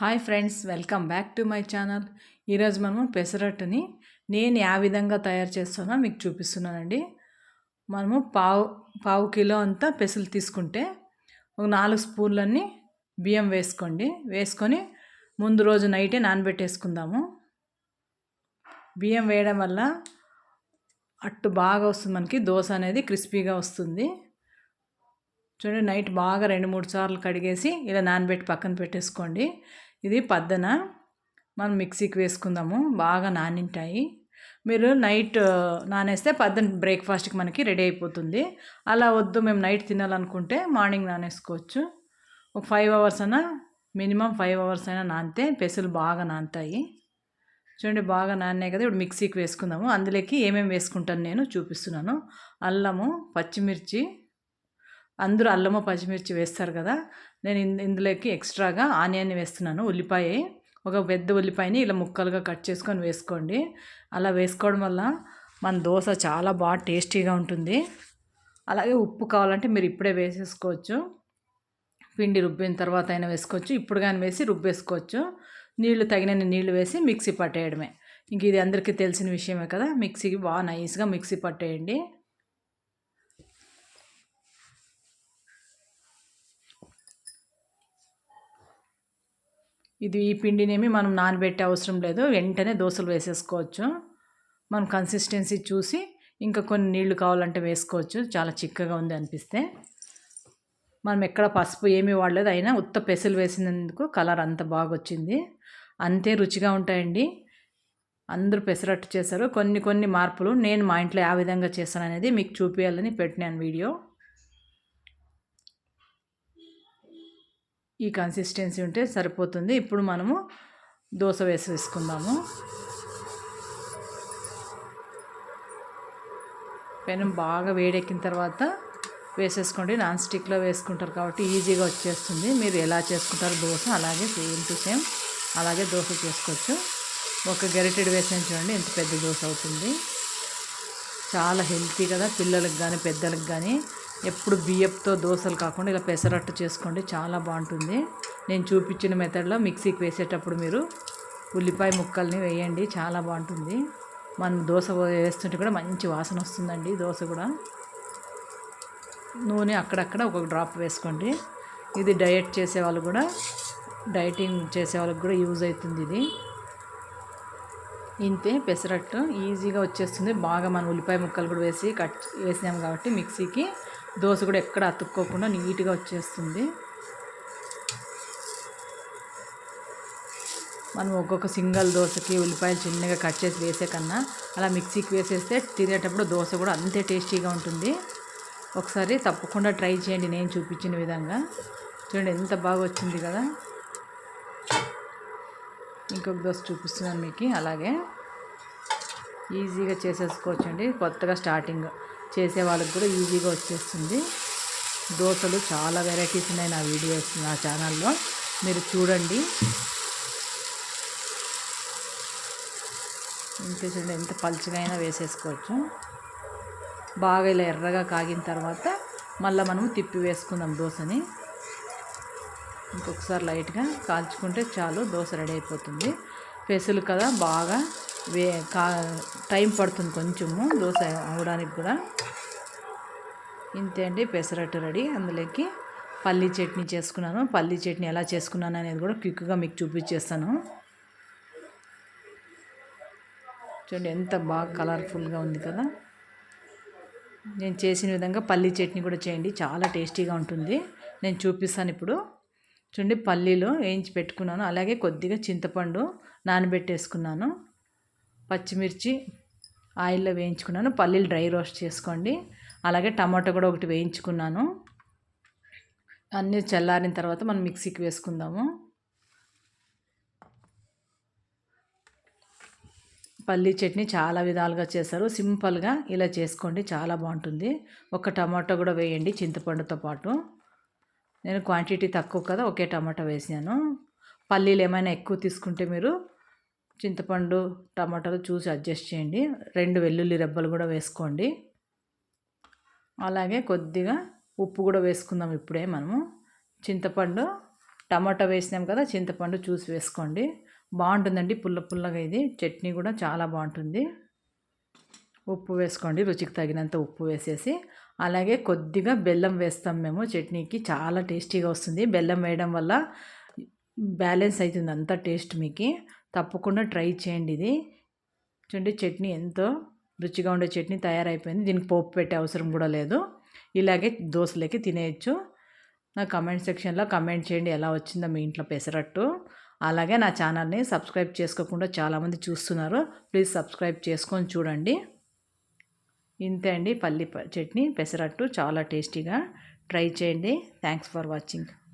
Hi friends welcome back to my channel. ఈరోజు మనము పెసరట్టుని నేను ఏ విధంగా తయారు చేస్తానో మీకు చూపిస్తున్నానండి. మనము పావు పావు కిలో అంతా పెసలు తీసుకుంటే ఒక నాలుగు స్పూన్లన్నీ బియ్యం వేసుకోండి. వేసుకొని ముందు రోజు నైటే నానబెట్టేసుకుందాము. బియ్యం వేయడం వల్ల అట్టు బాగా వస్తుంది మనకి దోశ అనేది క్రిస్పీగా వస్తుంది. చూడండి నైట్ బాగా రెండు మూడు సార్లు కడిగేసి ఇలా నానబెట్టి పక్కన పెట్టేసుకోండి. ఇది పద్దన. మనం మిక్సీకి వేసుకుందాము. బాగా నానింటాయి. మీరు నైట్ నానేస్తే పద్దన బ్రేక్ఫాస్ట్కి మనకి రెడీ అయిపోతుంది. అలా వద్దు మేము నైట్ తినాలనుకుంటే మార్నింగ్ నానేసుకోవచ్చు. ఒక ఫైవ్ అవర్స్ అయినా మినిమం ఫైవ్ అవర్స్ అయినా నానితే పెసలు బాగా నానుతాయి. చూడండి బాగా నాన్నాయి కదా. ఇప్పుడు మిక్సీకి వేసుకుందాము. అందులోకి ఏమేమి వేసుకుంటాను నేను చూపిస్తున్నాను. అల్లము పచ్చిమిర్చి అందరూ అల్లము పచ్చిమిర్చి వేస్తారు కదా. నేను ఇందులోకి ఎక్స్ట్రాగా ఆనియన్ వేస్తున్నాను ఉల్లిపాయ. ఒక పెద్ద ఉల్లిపాయని ఇలా ముక్కలుగా కట్ చేసుకొని వేసుకోండి. అలా వేసుకోవడం వల్ల మన దోశ చాలా బాగా టేస్టీగా ఉంటుంది. అలాగే ఉప్పు కావాలంటే మీరు ఇప్పుడే వేసేసుకోవచ్చు. పిండి రుబ్బిన తర్వాత అయినా వేసుకోవచ్చు. ఇప్పుడు కానీ వేసి రుబ్బేసుకోవచ్చు. నీళ్ళు తగినన్ని నీళ్ళు వేసి మిక్సీ పట్టేయడమే. ఇంక ఇది అందరికీ తెలిసిన విషయమే కదా. మిక్సీకి బాగా నైస్గా మిక్సీ పట్టేయండి. ఇది ఈ పిండినేమి మనం నానబెట్టే అవసరం లేదు. వెంటనే దోశలు వేసేసుకోవచ్చు. మనం కన్సిస్టెన్సీ చూసి ఇంకా కొన్ని నీళ్ళు కావాలంటే వేసుకోవచ్చు. చాలా చిక్కగా ఉంది అనిపిస్తే. మనం ఎక్కడ పసుపు ఏమీ వాడలేదు. అయినా ఉత్త పెసలు వేసినందుకు కలర్ అంత బాగా వచ్చింది అంతే రుచిగా ఉంటాయండి. అందరూ పెసరట్టు చేశారు. కొన్ని కొన్ని మార్పులు నేను మా ఇంట్లో ఆ విధంగా చేశాననేది అనేది మీకు చూపించాలని పెట్టినాను వీడియో. ఈ కన్సిస్టెన్సీ ఉంటే సరిపోతుంది. ఇప్పుడు మనము దోశ వేసేసుకుందాము పెనం బాగా వేడెక్కిన తర్వాత వేసేసుకోండి. నాన్ స్టిక్లో వేసుకుంటారు కాబట్టి ఈజీగా వచ్చేస్తుంది. మీరు ఎలా చేసుకుంటారు దోశ అలాగే సేమ్ టు సేమ్ అలాగే దోశ చేసుకోవచ్చు. ఒక గరిటెడు వేసాను చూడండి. ఎంత పెద్ద దోశ అవుతుంది. చాలా హెల్తీ కదా పిల్లలకు కానీ పెద్దలకు కానీ ఎప్పుడు బియ్యంతో దోశలు కాకుండా ఇలా పెసరట్టు చేసుకోండి చాలా బాగుంటుంది. నేను చూపించిన మెథడ్లో మిక్సీకి వేసేటప్పుడు మీరు ఉల్లిపాయ ముక్కల్ని వేయండి చాలా బాగుంటుంది. మనం దోశ వేస్తుంటే కూడా మంచి వాసన వస్తుందండి దోశ కూడా. నూనె అక్కడక్కడ ఒక డ్రాప్ వేసుకోండి. ఇది డయట్ చేసే వాళ్ళు కూడా డైటింగ్ చేసే వాళ్ళకి కూడా యూజ్ అవుతుంది ఇది. ఇంతే పెసరట్టు ఈజీగా వచ్చేస్తుంది. బాగా మనం ఉల్లిపాయ ముక్కలు కూడా వేసి కట్ వేసినాం కాబట్టి మిక్సీకి దోశ కూడా ఎక్కడ అతుక్కోకుండా నీట్గా వచ్చేస్తుంది. మనం ఒక్కొక్క సింగల్ దోశకి ఉల్లిపాయలు చిన్నగా కట్ చేసి వేసే కన్నా అలా మిక్సీకి వేసేస్తే తినేటప్పుడు దోశ కూడా అంతే టేస్టీగా ఉంటుంది. ఒకసారి తప్పకుండా ట్రై చేయండి నేను చూపించిన విధంగా. చూడండి ఎంత బాగా వచ్చింది కదా. ఇంకొక దోశ చూపిస్తున్నాను మీకు అలాగే. ఈజీగా చేసేసుకోవచ్చండి కొత్తగా స్టార్టింగ్. చేసే వాళ్ళకి కూడా ఈజీగా వచ్చేస్తుంది. దోశలు చాలా వెరైటీస్ ఉన్నాయి నా వీడియోస్ నా ఛానల్లో. మీరు చూడండి. ఇంతే చూడండి ఎంత పలుచగా అయినా వేసేసుకోవచ్చు. బాగా ఇలా ఎర్రగా కాగిన తర్వాత మళ్ళీ మనము తిప్పి వేసుకుందాం దోశని. ఇంకొకసారి లైట్గా కాల్చుకుంటే చాలు దోశ రెడీ అయిపోతుంది. పెసులు కదా బాగా వే కా టైం పడుతుంది కొంచెము దోశ అవడానికి కూడా. ఇంతే అండి పెసరట్టు రెడీ. అందులోకి పల్లీ చట్నీ చేసుకున్నాను. పల్లీ చట్నీ ఎలా చేసుకున్నాను అనేది కూడా క్విక్గా మీకు చూపించేస్తాను. చూడండి ఎంత బాగా కలర్ఫుల్గా ఉంది కదా. నేను చేసిన విధంగా పల్లీ చట్నీ కూడా చేయండి. చాలా టేస్టీగా ఉంటుంది. నేను చూపిస్తాను ఇప్పుడు. చూడండి పల్లీలో వేయించి పెట్టుకున్నాను. అలాగే కొద్దిగా చింతపండు నానబెట్టేసుకున్నాను. పచ్చిమిర్చి ఆయిల్లో వేయించుకున్నాను. పల్లీలు డ్రై రోస్ట్ చేసుకోండి. అలాగే టమాటో కూడా ఒకటి వేయించుకున్నాను. అన్నీ చల్లారిన తర్వాత మనం మిక్సీకి వేసుకుందాము. పల్లీ చట్నీ చాలా విధాలుగా చేస్తారు సింపుల్గా ఇలా చేసుకోండి. చాలా బాగుంటుంది. ఒక టమాటో కూడా వేయండి చింతపండుతో పాటు. నేను క్వాంటిటీ తక్కువ కదా ఒకే టమాటా వేసాను పల్లీలు ఏమైనా ఎక్కువ తీసుకుంటే మీరు చింతపండు టమాటాలు చూసి అడ్జస్ట్ చేయండి. రెండు వెల్లుల్లి రెబ్బలు కూడా వేసుకోండి. అలాగే కొద్దిగా ఉప్పు కూడా వేసుకుందాం ఇప్పుడే మనము. చింతపండు టమాటా వేసినాం కదా చింతపండు చూసి వేసుకోండి. బాగుంటుందండి పుల్ల పుల్లగా ఇది. చట్నీ కూడా చాలా బాగుంటుంది. ఉప్పు వేసుకోండి రుచికి తగినంత ఉప్పు వేసేసి. అలాగే కొద్దిగా బెల్లం వేస్తాం మేము చట్నీకి చాలా టేస్టీగా వస్తుంది. బెల్లం వేయడం వల్ల బ్యాలెన్స్ అవుతుంది అంత టేస్ట్ మీకు. తప్పకుండా ట్రై చేయండి ఇది. చూడండి చట్నీ ఎంతో రుచిగా ఉండే చట్నీ తయారైపోయింది. దీనికి పోపు పెట్టే అవసరం కూడా లేదు. ఇలాగే దోశలకి తినేయచ్చు. నా కమెంట్ సెక్షన్లో కమెంట్ చేయండి ఎలా వచ్చిందో మీ ఇంట్లో పెసరట్టు. అలాగే నా ఛానల్ని సబ్స్క్రైబ్ చేసుకోకుండా చాలామంది చూస్తున్నారు. ప్లీజ్ సబ్స్క్రైబ్ చేసుకొని చూడండి. ఇంతే అండి. పల్లి చట్నీ పెసరట్టు చాలా టేస్టీగా. ట్రై చేయండి. Thanks for watching.